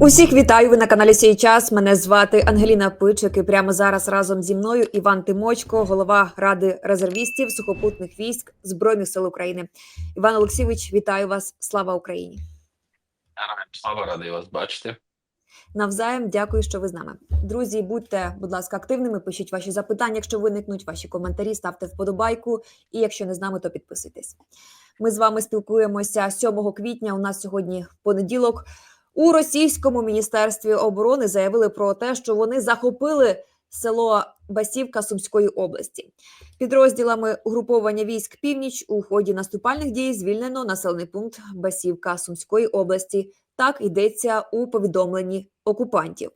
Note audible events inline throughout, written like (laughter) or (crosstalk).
Усіх вітаю. Ви на каналі Сій час. Мене звати Ангеліна Пичик. І прямо зараз разом зі мною Іван Тимочко, голова ради резервістів сухопутних військ збройних сил України. Іван Олексійович, вітаю вас! Слава Україні! Слава радий вас бачити. Навзаєм дякую, що ви з нами. Друзі, будьте, будь ласка, активними. Пишіть ваші запитання, якщо виникнуть, ваші коментарі, ставте вподобайку. І якщо не з нами, то підписуйтесь. Ми з вами спілкуємося 7 квітня. У нас сьогодні понеділок. У російському міністерстві оборони заявили про те, що вони захопили село Басівка Сумської області. Підрозділами угруповання військ північ у ході наступальних дій звільнено населений пункт Басівка Сумської області. Так йдеться у повідомленні окупантів.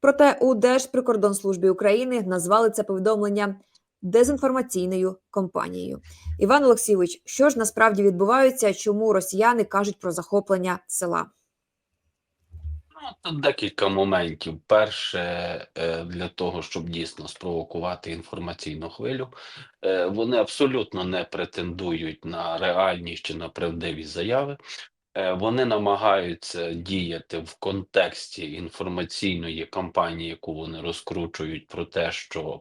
Проте у Держприкордонслужбі України назвали це повідомлення дезінформаційною кампанією. Іван Олексійович, що ж насправді відбувається, чому росіяни кажуть про захоплення села? Ну, декілька моментів. Перше, е, для того, щоб дійсно спровокувати інформаційну хвилю, е, вони абсолютно не претендують на реальність чи на правдивість заяви. Е, Вони намагаються діяти в контексті інформаційної кампанії, яку вони розкручують про те, що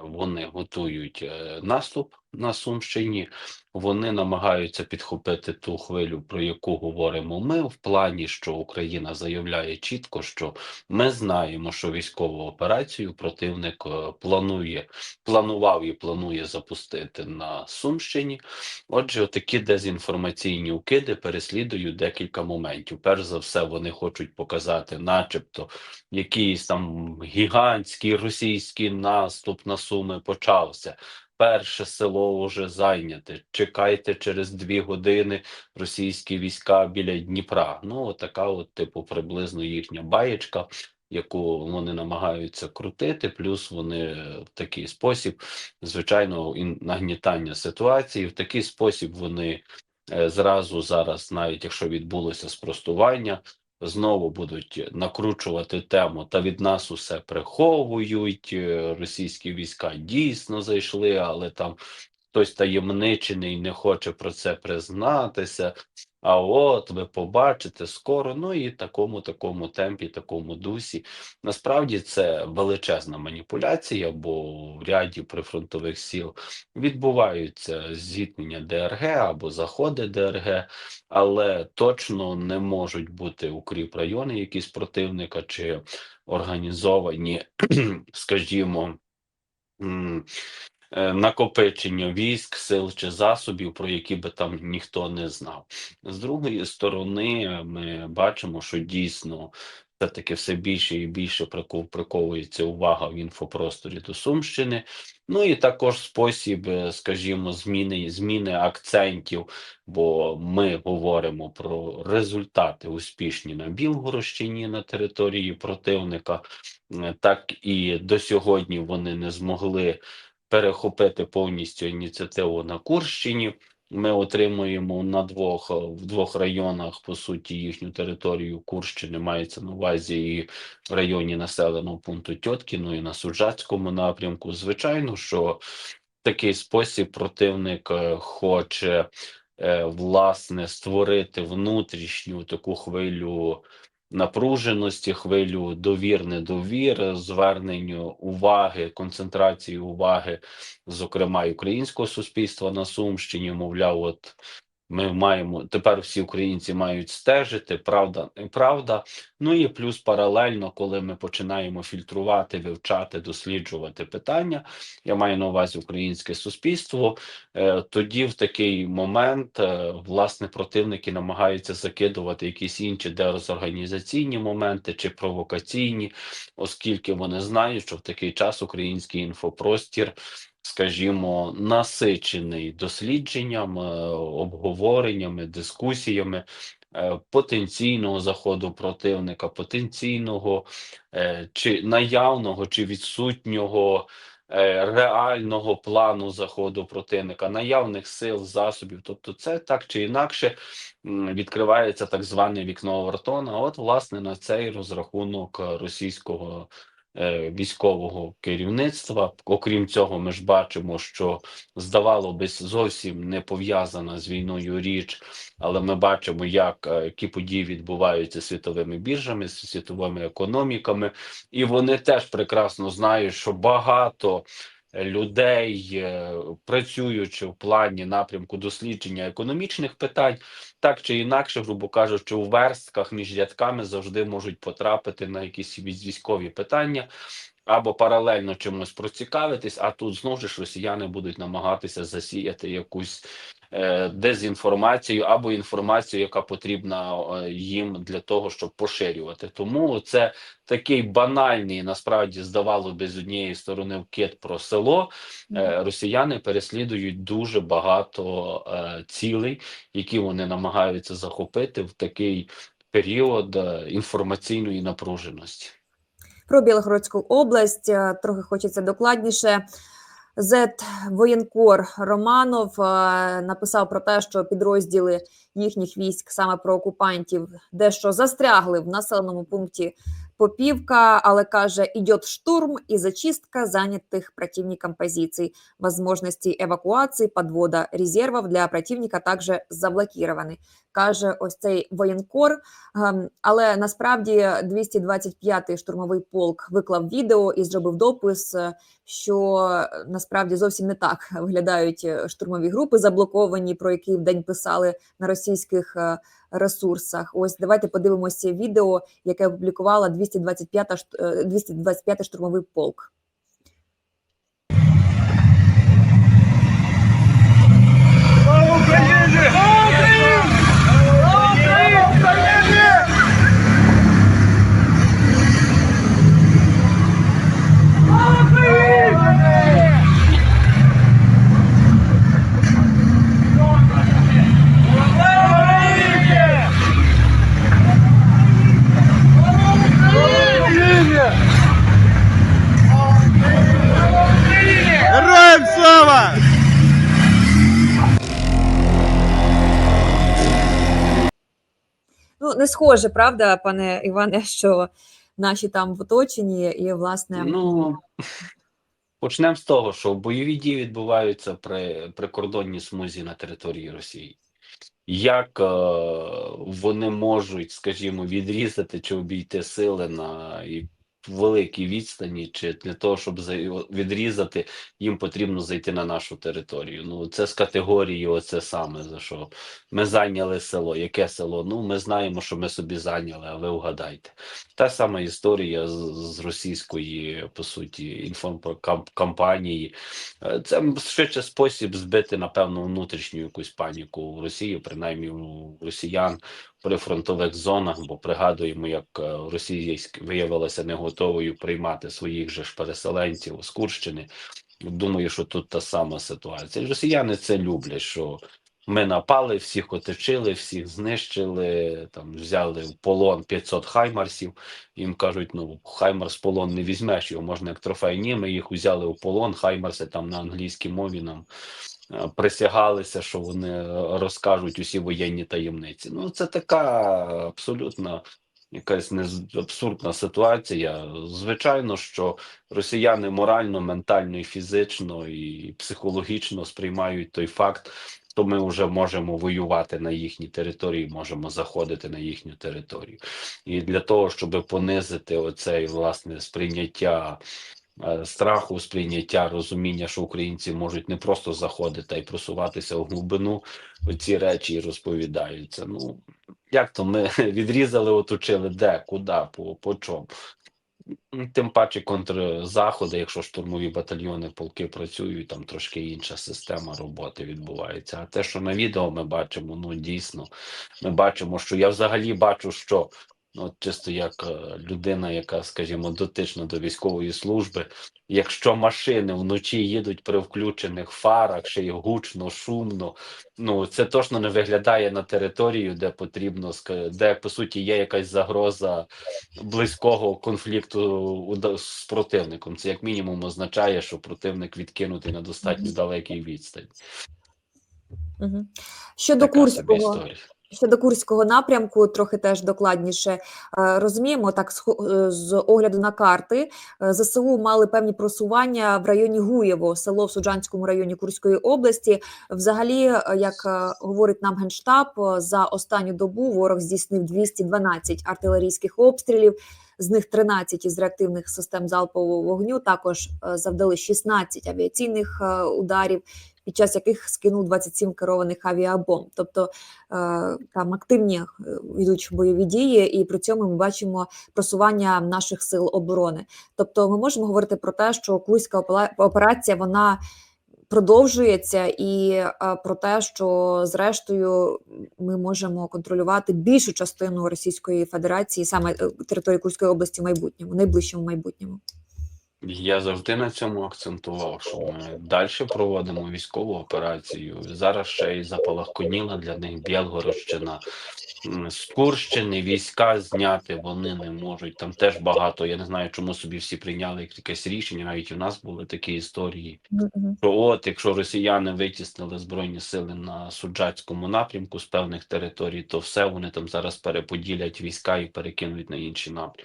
вони готують наступ на Сумщині. Вони намагаються підхопити ту хвилю, про яку говоримо ми, в плані, що Україна заявляє чітко, що ми знаємо, що військову операцію противник е, планує, планував і планує запустити на Сумщині. Отже, такі дезінформаційні укиди переслідують декілька моментів. Перш за все, вони хочуть показати, начебто, якийсь там гігантський російський наступ на Суми почався. Перше село вже зайняте. Чекайте через дві години російські війська біля Дніпра. Ну, така, от, типу, приблизно їхня баєчка, яку вони намагаються крутити. Плюс вони в такий спосіб, звичайно, нагнітання ситуації. В такий спосіб вони е, зразу зараз, навіть якщо відбулося спростування. Знову будуть накручувати тему, та від нас усе приховують. е, Російські війська дійсно зайшли, але там хтось таємничений не хоче про це признатися. А от ви побачите скоро. Ну і такому такому темпі, такому дусі. Насправді це величезна маніпуляція, бо в ряді прифронтових сіл відбуваються зіткнення ДРГ або заходи ДРГ але точно не можуть бути укріп райони якісь противника чи організовані, (clears throat) скажімо, накопичення військ, сил чи засобів, про які би там ніхто не знав. З другої сторони, ми бачимо, що дійсно. Все-таки все більше і більше приковується увага в інфопросторі до Сумщини. Ну і також спосіб, е, скажімо, зміни, зміни акцентів бо ми говоримо про результати успішні на Білгородщині на території противника, Е, так і до сьогодні вони не змогли перехопити повністю ініціативу на Курщині. Ми отримуємо на двох в двох районах по суті їхню територію Курщини мається на увазі і в районі населеного пункту Тьоткіно і на Суджацькому напрямку. Звичайно, що такий спосіб противник е, хоче е, власне створити внутрішню таку хвилю напруженості, хвилю довір, недовір, зверненню уваги, концентрації уваги, зокрема українського суспільства на Сумщині. Мовляв, от ми маємо тепер всі українці мають стежити, правда, неправда. Ну і плюс паралельно, коли ми починаємо фільтрувати, вивчати, досліджувати питання, я маю на увазі українське суспільство. е, Тоді в такий момент е, власне противники намагаються закидувати якісь інші дезорганізаційні моменти чи провокаційні, оскільки вони знають, що в такий час український інфопростір скажімо, насичений дослідженням, е, обговореннями, дискусіями е, потенційного заходу противника, потенційного е, чи наявного чи відсутнього. Реального плану заходу противника, наявних сил, засобів, тобто, це так чи інакше відкривається так зване вікно Овертона. От, власне, на цей розрахунок російського військового керівництва. Окрім цього, ми ж бачимо, що здавало би зовсім не пов'язана з війною річ, але ми бачимо, як е, які події відбуваються світовими біржами, світовими економіками, і вони теж прекрасно знають, що багато людей, е, працюючи в плані напрямку дослідження економічних питань, так чи інакше, грубо кажучи, у верстках між рядками завжди можуть потрапити на якісь військові питання. Або паралельно чимось процікавитись, а тут знову ж росіяни будуть намагатися засіяти якусь дезінформацію або інформацію, яка потрібна е, їм для того, щоб поширювати. Тому це такий банальний, насправді здавало би з однієї сторони вкид про село. Е, росіяни переслідують дуже багато е, цілей, які вони намагаються захопити в такий період е, інформаційної напруженості. Про Білгородську область е, трохи хочеться докладніше. Зет воєнкор Романов е, написав про те, що підрозділи їхніх військ саме про окупантів дещо застрягли в населеному пункті Попівка, але каже, идет штурм і зачистка занятих противником позицій. Возможності евакуації, подвода резервів для противника також заблокированы. Каже ось цей воєнкор. Ем, Але насправді 225-й штурмовий полк виклав відео і зробив допис, е, що е, насправді зовсім не так виглядають е, штурмові групи заблоковані, про які вдень писали на російських ресурсах. Ось давайте подивимося відео, яке опублікувала 225-та шт- е, 225-й штурмовий полк. Слава Україні! Слава Україні! Слава Україні! Слава Україні! Героям слава! Не схоже, правда, пане Іване, (laughs) що наші там в оточенні, і власне Ну почнемо з того, що бойові дії відбуваються при прикордонній смузі на території Росії. Як е, вони можуть, скажімо, відрізати чи обійти сили на великій відстані, чи для того, щоб за- відрізати, їм потрібно зайти на нашу територію. Ну це з категорії, оце саме за що ми зайняли село. Яке село? Ну ми знаємо, що ми собі зайняли, а ви вгадайте. Та сама історія з, російської, по суті, інформкампанії. Е, Це швидше спосіб збити, напевно, внутрішню якусь паніку в Росії, принаймні у росіян прифронтових зонах, бо пригадуємо, як е, Росія виявилася не готовою приймати своїх же ж переселенців з Курщини. Думаю, що тут та сама ситуація. Росіяни це люблять, що ми напали, всіх оточили, всіх знищили, там взяли в полон 500 хаймарсів. Їм кажуть, ну хаймарс полон не візьмеш, його можна як трофей. Ні, ми їх взяли в полон. Хаймарси там на англійській мові нам присягалися, що вони е, розкажуть усі воєнні таємниці. Ну це така абсолютно. Якась нез- абсурдна ситуація. Звичайно, що росіяни морально, ментально і фізично і психологічно сприймають той факт, то ми вже можемо воювати на їхній території, можемо заходити на їхню територію. І для того, щоб понизити оцей власне сприйняття е, страху, сприйняття розуміння, що українці можуть не просто заходити, а й просуватися в глибину, оці речі розповідаються. Ну як то ми (laughs) відрізали, оточили, де, куди, по, по чому. Тим паче контрзаходи, якщо штурмові батальйони, полки працюють, там трошки інша система роботи відбувається. А те, що на відео ми бачимо, ну дійсно, ми бачимо, що я взагалі бачу, що от чисто як е, людина, яка, скажімо, дотична до військової служби, якщо машини вночі їдуть при включених фарах, ще й гучно, шумно, ну це точно не виглядає на територію, де потрібно де по суті є якась загроза близького конфлікту з противником. Це як мінімум означає, що противник відкинутий на достатньо далекій відстані. Щодо Така Курського. Щодо Курського напрямку, трохи теж докладніше е, розуміємо, так е, з огляду на карти, е, ЗСУ мали певні просування в районі Гуєво, село в Суджанському районі Курської області. Взагалі, як говорить нам генштаб, за останню добу ворог здійснив 212 артилерійських обстрілів. З них 13 із реактивних систем залпового вогню. Також завдали 16 авіаційних ударів, під час яких скинув 27 керованих авіабомб. Тобто е, там активні е, йдуть бойові дії, і при цьому ми бачимо просування наших сил оборони. Тобто, ми можемо говорити про те, що Курська операція вона продовжується, і е, про те, що зрештою ми можемо контролювати більшу частину Російської Федерації, саме території Курської області в майбутньому, найближчому майбутньому. Я завжди на цьому акцентував, що ми далі проводимо військову операцію. Зараз ще й запалахконіла для них Білгородщина. З Курщини війська зняти вони не можуть. Там теж багато. Я не знаю, чому собі всі прийняли якесь рішення. Навіть у нас були такі історії. що от якщо росіяни витіснили збройні сили на суджацькому напрямку з певних територій, то все вони там зараз переподілять війська і перекинуть на інші напрямки.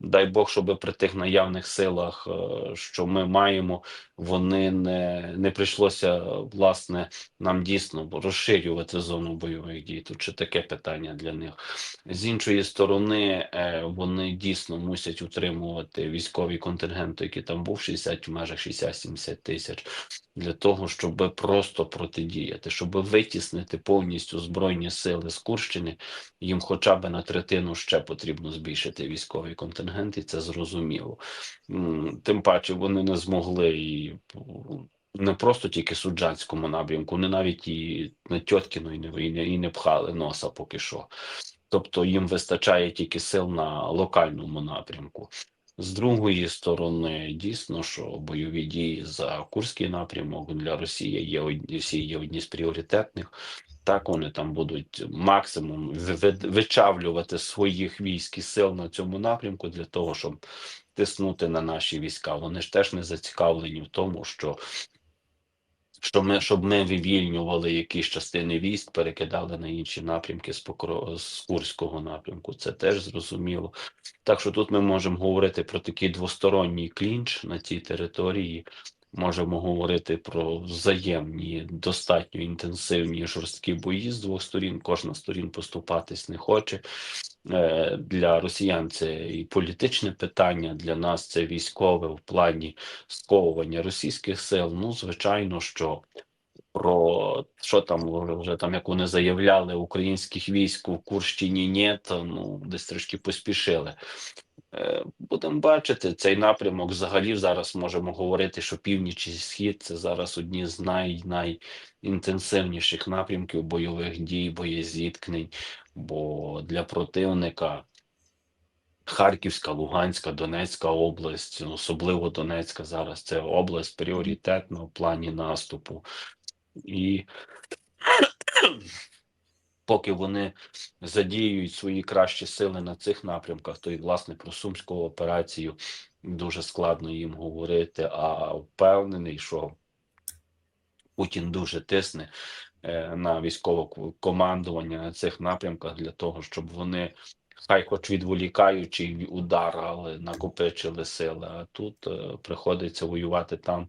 Дай Бог, щоб при тих наявних силах, е, що ми маємо, вони не, не прийшлося власне нам дійсно розширювати зону бойових дій. Тут ще таке питання для них. З іншої сторони, е, вони дійсно мусять утримувати військовий контингент, який там був 60 в межах 60-70 тисяч, для того, щоб просто протидіяти, щоб витіснити повністю збройні сили з Курщини. Їм хоча б на третину ще потрібно збільшити військовий контингент, і це зрозуміло. Тим паче вони не змогли і не просто тільки суджанському напрямку, вони навіть і на Тьоткіну і не, і не, і не пхали носа поки що. Тобто їм вистачає тільки сил на локальному напрямку. З другої сторони, дійсно, що бойові дії за Курський напрямок для Росії є одні, є одні з пріоритетних. Так вони там будуть максимум ви- ви- вичавлювати своїх військ і сил на цьому напрямку для того, щоб тиснути на наші війська. Вони ж теж не зацікавлені в тому, що що ми, щоб ми вивільнювали якісь частини військ, перекидали на інші напрямки з, Покро... з Курського напрямку. Це теж зрозуміло. Так що тут ми можемо говорити про такий двосторонній клінч на цій території. Можемо говорити про взаємні, достатньо інтенсивні жорсткі бої з двох сторін. Кожна сторін поступатись не хоче. Е, Для росіян це і політичне питання, для нас це військове в плані сковування російських сил. Ну, звичайно, що про що там вже, там, як вони заявляли, українських військ у Курщині ні, то ну десь трошки поспішили. Е, Будемо бачити цей напрямок. Взагалі зараз можемо говорити, що північ і схід це зараз одні з най найінтенсивніших напрямків бойових дій, боєзіткнень. Бо для противника Харківська, Луганська, Донецька область, особливо Донецька зараз це область пріоритетна в плані наступу. І поки вони задіюють свої кращі сили на цих напрямках, то і власне про сумську операцію дуже складно їм говорити. А впевнений, що Путін дуже тисне на військове командування на цих напрямках для того, щоб вони. Хай хоч відволікаючий удар, але накопичили сили. А тут е, приходиться воювати там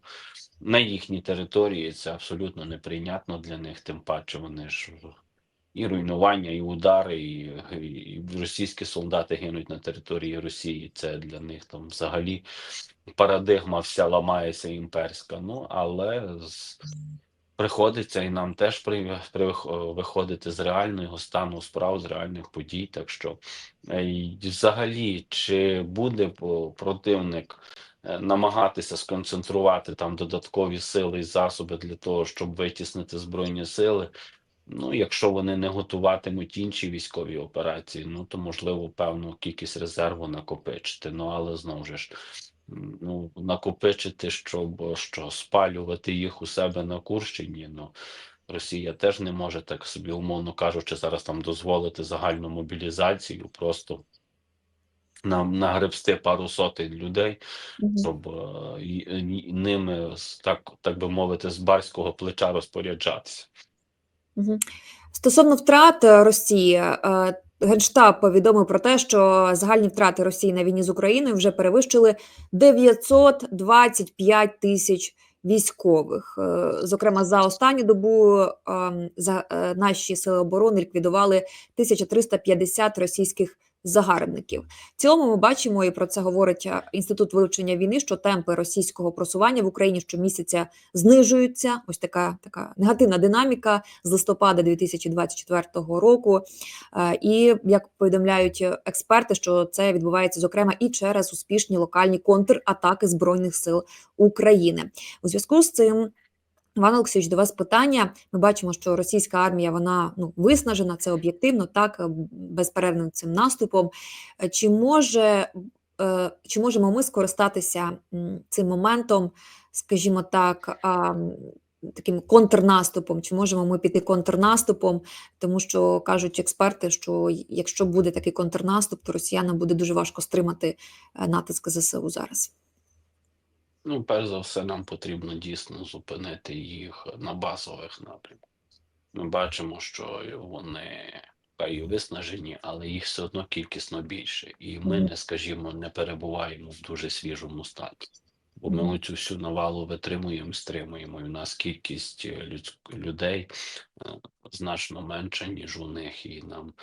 на їхній території. Це абсолютно неприйнятно для них. Тим паче вони ж і руйнування, і удари, і, і російські солдати гинуть на території Росії. Це для них там взагалі парадигма вся ламається імперська. Ну але приходиться і нам теж при, при, виходити з реального стану справ, з реальних подій. Так що е, взагалі, чи буде противник е, намагатися сконцентрувати там додаткові сили і засоби для того, щоб витіснити збройні сили? Ну, якщо вони не готуватимуть інші військові операції, ну то можливо певну кількість резерву накопичити. Ну але знову ж ну накопичити, щоб що спалювати їх у себе на Курщині. Ну Росія теж не може так собі, умовно кажучи, зараз там дозволити загальну мобілізацію, просто нам нагребсти пару сотень людей, щоб е, і- ними так, так би мовити, з барського плеча розпоряджатися. Стосовно втрат е, Росії, е, Генштаб повідомив про те, що загальні втрати Росії на війні з Україною вже перевищили 925 тисяч військових. Е, Зокрема, за останню добу ем, за е, наші сили оборони ліквідували 1350 російських загарбників. В цілому ми бачимо, і про це говорить е, інститут вивчення війни, що темпи російського просування в Україні щомісяця знижуються. Ось така така негативна динаміка з листопада 2024 року. Е, І як повідомляють експерти, що це відбувається зокрема і через успішні локальні контратаки збройних сил України. У зв'язку з цим. Іван Олексійович, до вас питання. Ми бачимо, що російська армія вона ну виснажена, це об'єктивно, так е, безперервним цим наступом. Е, Чи може е, чи можемо ми скористатися цим моментом, скажімо так, таким контрнаступом? Чи можемо ми піти контрнаступом? Тому що кажуть експерти, що якщо буде такий контрнаступ, то росіянам буде дуже важко стримати натиск ЗСУ зараз. Ну, перш за все, нам потрібно дійсно зупинити їх на базових напрямках. Ми бачимо, що вони хай виснажені, але їх все одно кількісно більше. І ми не, скажімо, не перебуваємо в дуже свіжому стані. Бо ми цю всю навалу витримуємо, стримуємо. І в нас кількість людсь... людей е, значно менша, ніж у них. І нам,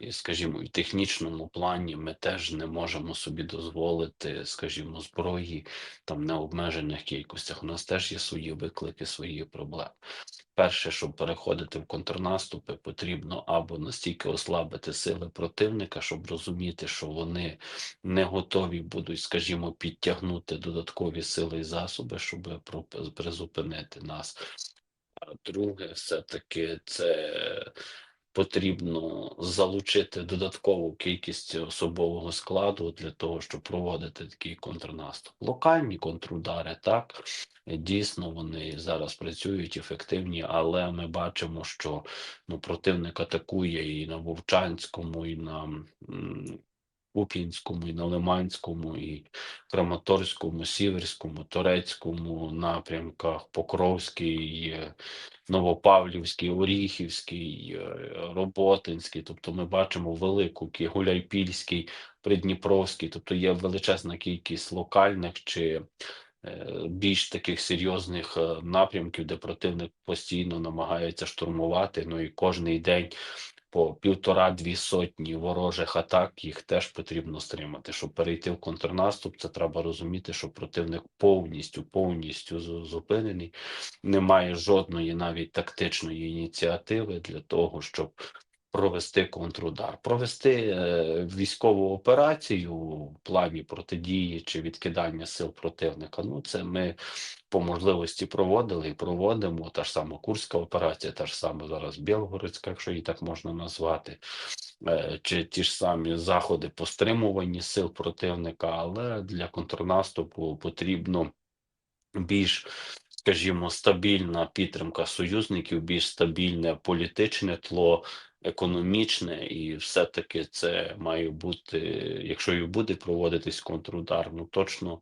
і, скажімо, в технічному плані ми теж не можемо собі дозволити, скажімо, зброї там необмежених кількостях. У нас теж є свої виклики, свої проблеми. Перше, щоб переходити в контрнаступи, потрібно або настільки ослабити сили противника, щоб розуміти, що вони не готові будуть, скажімо, підтягнути додаткові сили і засоби, щоб призупинити нас. А друге, все-таки це потрібно залучити додаткову кількість особового складу для того, щоб проводити такий контрнаступ. Локальні контрудари, так дійсно вони зараз працюють ефективні, але ми бачимо, що ну, противник атакує і на Вовчанському, і на Куп'янському, і на Лиманському, і Краматорському, Сіверському, Торецькому напрямках, Покровський, Новопавлівський, Оріхівський, е, Роботинський. Тобто ми бачимо велику Гуляйпільський, Придніпровський, тобто є величезна кількість локальних чи е, більш таких серйозних е, напрямків, де противник постійно намагається штурмувати. Ну і кожний день по півтора-дві сотні ворожих атак їх теж потрібно стримати. Щоб перейти в контрнаступ, це треба розуміти, що противник повністю повністю зупинений, немає жодної навіть тактичної ініціативи для того, щоб провести контрудар, провести е, військову операцію в плані протидії чи відкидання сил противника. Ну це ми по можливості проводили і проводимо. Та ж сама Курська операція, та ж сама зараз Білгородська, якщо її так можна назвати, е, чи ті ж самі заходи по стримуванні сил противника, але для контрнаступу потрібно більш, скажімо, стабільна підтримка союзників, більш стабільне політичне тло. Економічне, і все-таки це має бути, якщо і буде проводитись контрудар, ну точно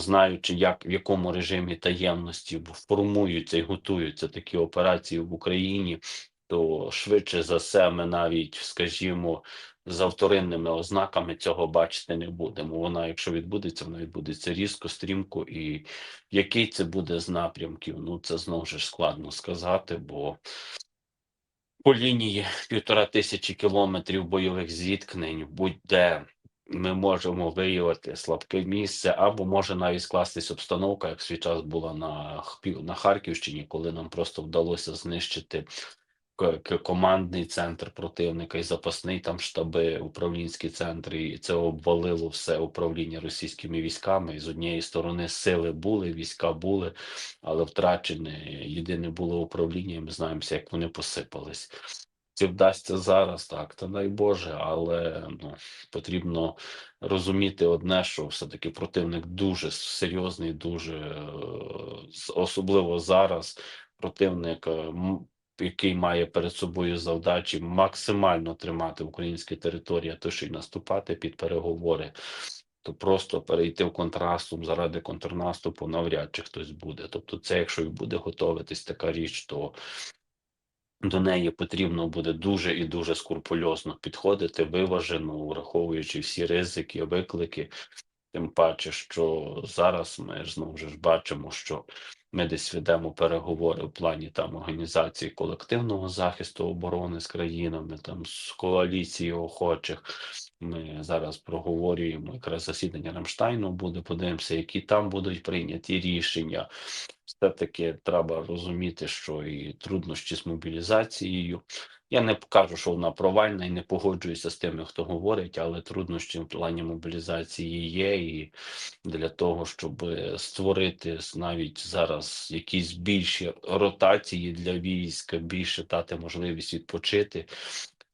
знаючи, як в якому режимі таємності формуються і готуються такі операції в Україні, то швидше за все, ми навіть, скажімо, за вторинними ознаками цього бачити не будемо. Вона, якщо відбудеться, вона відбудеться різко, стрімко, і який це буде з напрямків, ну це знову ж складно сказати, бо по лінії півтора тисячі кілометрів бойових зіткнень, будь-де ми можемо виявити слабке місце, або може навіть скластись обстановка, як свій час була на на Харківщині, коли нам просто вдалося знищити командний центр противника і запасний там штаби, управлінські центри, і це обвалило все управління російськими військами. І з однієї сторони сили були, війська були, але втрачене єдине було управління, і ми знаємо, як вони посипались. Чи вдасться зараз, так, та дай Боже, але ну, потрібно розуміти одне, що все-таки противник дуже серйозний, дуже е, особливо зараз. Противник, е, який має перед собою завдачі максимально тримати українські території, а то ще й наступати під переговори. То просто перейти в контрнаступ заради контрнаступу навряд чи хтось буде. Тобто, це якщо і буде готуватись така річ, то до неї потрібно буде дуже і дуже скрупульозно підходити, виважено, враховуючи всі ризики, виклики. Тим паче, що зараз ми ж знову ж бачимо, що ми десь ведемо переговори в плані там організації колективного захисту оборони з країнами, там з коаліції охочих. Ми зараз проговорюємо якраз засідання Рамштайну буде. Подивимося, які там будуть прийняті рішення. Все-таки треба розуміти, що і труднощі з мобілізацією. Я не кажу, що вона провальна і не погоджуюся з тими, хто говорить, але труднощі в плані мобілізації є. І для того, щоб створити навіть зараз якісь більші ротації для війська, більше дати можливість відпочити.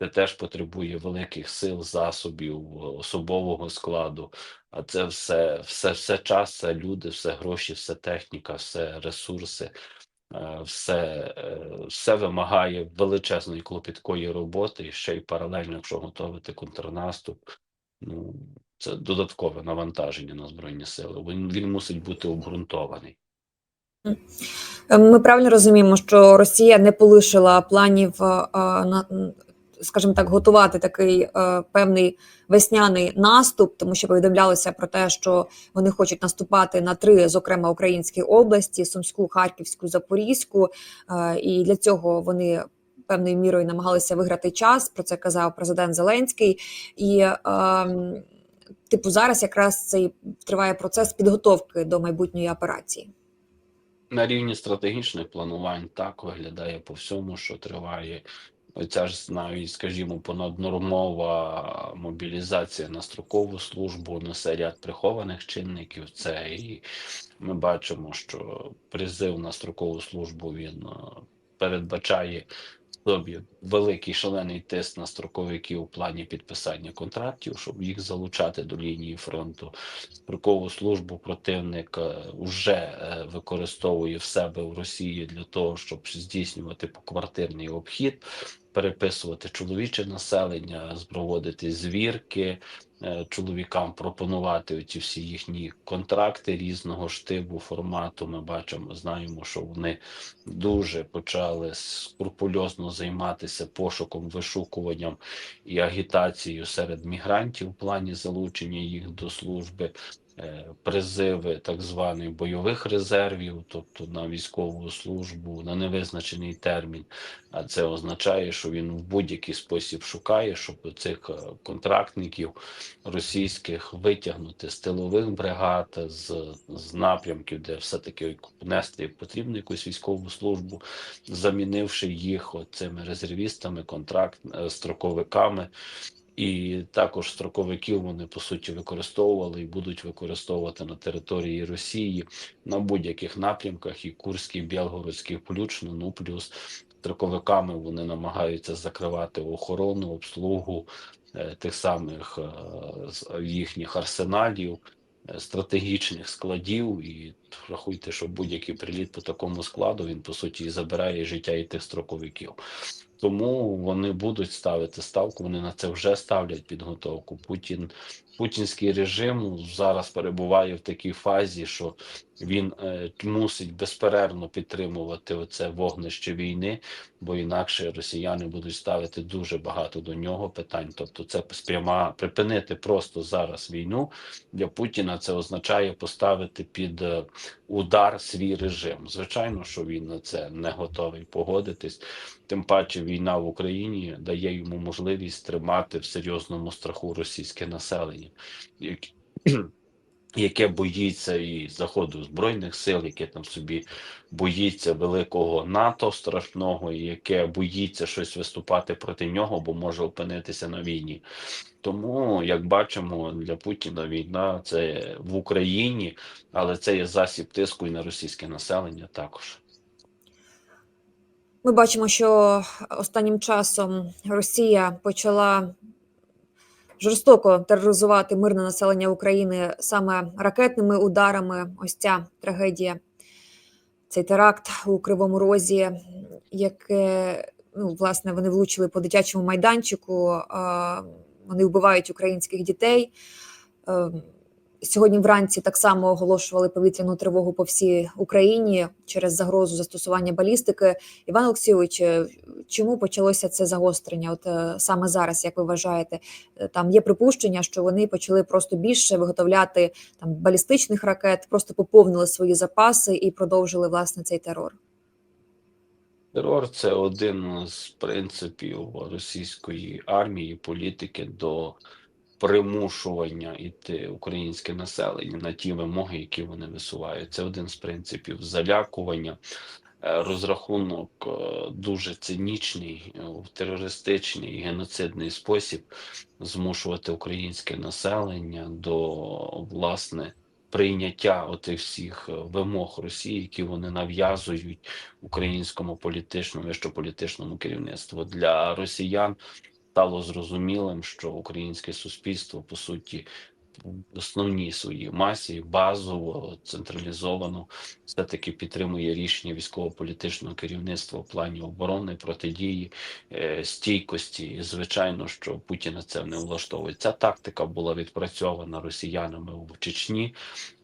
Це теж потребує великих сил, засобів, особового складу. А це все, все, все час, це люди, все гроші, все техніка, все ресурси, е, все, е, все вимагає величезної клопіткої роботи, і ще й паралельно, якщо готувати контрнаступ, ну це додаткове навантаження на збройні сили. Він, він мусить бути обґрунтований. Ми правильно розуміємо, що Росія не полишила планів, е, скажімо так, готувати такий е, певний весняний наступ, тому що повідомлялося про те, що вони хочуть наступати на три, зокрема українські області: Сумську, Харківську, Запорізьку. Е, і для цього вони. Певною мірою намагалися виграти час. Про це казав президент Зеленський. І ем, типу зараз якраз цей триває процес підготовки до майбутньої операції. На рівні стратегічних планувань так виглядає по всьому, що триває. Оця ж навіть, скажімо, понаднормова мобілізація на строкову службу несе ряд прихованих чинників. Це і ми бачимо, що призив на строкову службу він е, передбачає собі великий шалений тиск на строковиків у плані підписання контрактів, щоб їх залучати до лінії фронту. Строкову службу противник вже використовує в себе в Росії для того, щоб здійснювати поквартирний обхід, переписувати чоловіче населення, проводити звірки. е, Чоловікам пропонувати оці всі їхні контракти різного штибу формату. Ми бачимо, знаємо, що вони дуже почали скрупульозно займатися пошуком, вишукуванням і агітацією серед мігрантів в плані залучення їх до служби. Е, Призиви так званих бойових резервів, тобто на військову службу на невизначений термін. А це означає, що він в будь-який спосіб шукає, щоб цих е, контрактників російських витягнути з тилових бригад, з, з напрямків, де все-таки нести потрібно якусь військову службу, замінивши їх цими резервістами, контракт е, строковиками. І також строковиків вони по суті використовували і будуть використовувати на території Росії на будь-яких напрямках, і Курський, Білгородський, включно. Ну плюс строковиками вони намагаються закривати охорону, обслугу е, тих самих е, їхніх арсеналів, е, стратегічних складів. І рахуйте, що будь-який приліт по такому складу він по суті забирає життя і тих строковиків. Тому вони будуть ставити ставку. Вони на це вже ставлять підготовку. Путін, путінський режим зараз перебуває в такій фазі, що він е, мусить безперервно підтримувати оце вогнище війни, бо інакше росіяни будуть ставити дуже багато до нього питань. Тобто, це спряма припинити просто зараз війну для Путіна. Це означає поставити під е, удар свій режим. Звичайно, що він на це не готовий погодитись. Тим паче війна в Україні дає йому можливість тримати в серйозному страху російське населення, (clears throat) яке- боїться і заходу збройних сил, яке там собі боїться великого НАТО страшного, яке боїться щось виступати проти нього, бо може опинитися на війні. Тому, як бачимо, для Путіна війна це в Україні, але це є засіб тиску і на російське населення також. Ми бачимо, що останнім часом Росія почала жорстоко тероризувати мирне населення України саме ракетними ударами. Ось ця трагедія, цей теракт у Кривому Розі, яке ну, власне вони влучили по дитячому майданчику. Вони вбивають українських дітей. Сьогодні вранці так само оголошували повітряну тривогу по всій Україні через загрозу застосування балістики. Іван Олексійович, е, чому почалося це загострення? От е, саме зараз, як ви вважаєте, Е, там є припущення, що вони почали просто більше виготовляти там балістичних ракет, просто поповнили свої запаси і продовжили власне цей терор. Терор це один з принципів російської армії, політики до примушування іти українське населення на ті вимоги, які вони висувають. Це один з принципів залякування, е, розрахунок е, дуже цинічний, е, в терористичний геноцидний спосіб змушувати українське населення до власне. Прийняття отих всіх вимог Росії, які вони нав'язують українському політичному вищополітичному керівництву для росіян стало зрозумілим, що українське суспільство по суті в основній своїй масі базово централізовано все таки підтримує рішення військово-політичного керівництва в плані оборони, протидії, е, стійкості. І звичайно, що Путіна це не влаштовує. Ця тактика була відпрацьована росіянами в Чечні,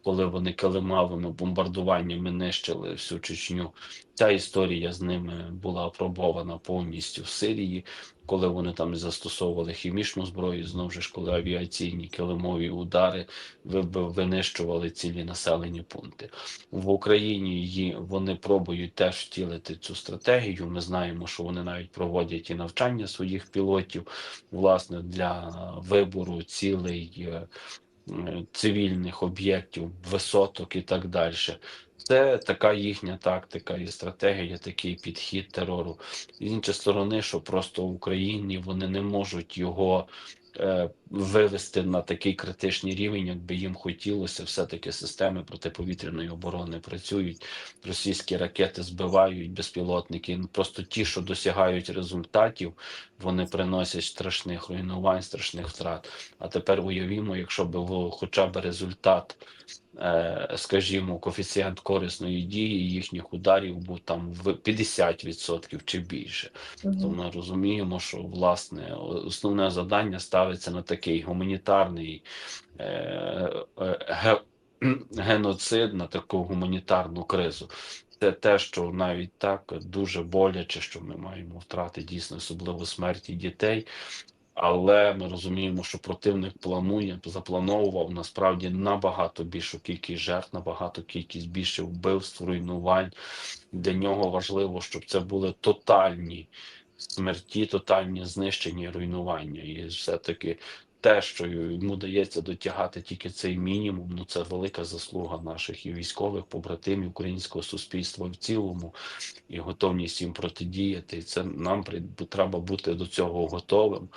коли вони килимавими бомбардуваннями нищили всю Чечню. Ця історія з ними була апробована повністю в Сирії, коли вони там застосовували хімічну зброю, знову ж коли авіаційні килимові удари винищували цілі населені пункти. В Україні її вони пробують теж втілити цю стратегію. Ми знаємо, що вони навіть проводять і навчання своїх пілотів, власне, для вибору цілей. Цивільних об'єктів, висоток і так далі. Це така їхня тактика і стратегія, такий підхід терору. З іншої сторони, що просто в Україні вони не можуть його вивести на такий критичний рівень, якби їм хотілося. Все-таки системи протиповітряної оборони працюють, російські ракети збивають безпілотники. Ну, Просто ті, що досягають результатів, вони приносять страшних руйнувань, страшних втрат. А тепер уявімо, якщо б хоча б результат е, скажімо, коефіцієнт корисної дії їхніх ударів був там в 50% чи більше. То ми розуміємо, що власне основне завдання ставиться на такий гуманітарний е, е, (clears throat) геноцид, на таку гуманітарну кризу. Це те, що навіть так дуже боляче, що ми маємо втрати дійсно, особливо смерті дітей. Але ми розуміємо, що противник планує, заплановував насправді набагато більшу кількість жертв, набагато кількість більше вбивств, руйнувань. Для нього важливо, щоб це були тотальні смерті, тотальні знищення і руйнування. І все-таки те, що йому дається дотягати тільки цей мінімум, ну це велика заслуга наших і військових побратимів, українського суспільства в цілому, і готовність їм протидіяти. І це нам треба бути до цього готовим.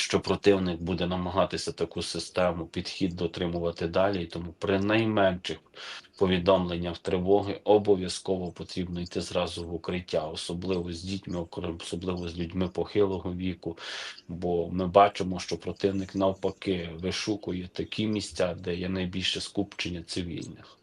Що противник буде намагатися таку систему підхід дотримувати далі, і тому при найменших повідомленнях тривоги обов'язково потрібно йти зразу в укриття, особливо з дітьми, особливо з людьми похилого віку. Бо ми бачимо, що противник навпаки вишукує такі місця, де є найбільше скупчення цивільних.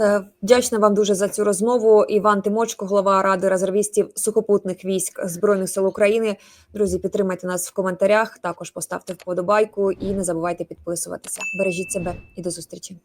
Е, Вдячна вам дуже за цю розмову. Іван Тимочко, голова ради резервістів сухопутних військ збройних сил України. Друзі, підтримайте нас в коментарях. Також поставте вподобайку і не забувайте підписуватися. Бережіть себе і до зустрічі.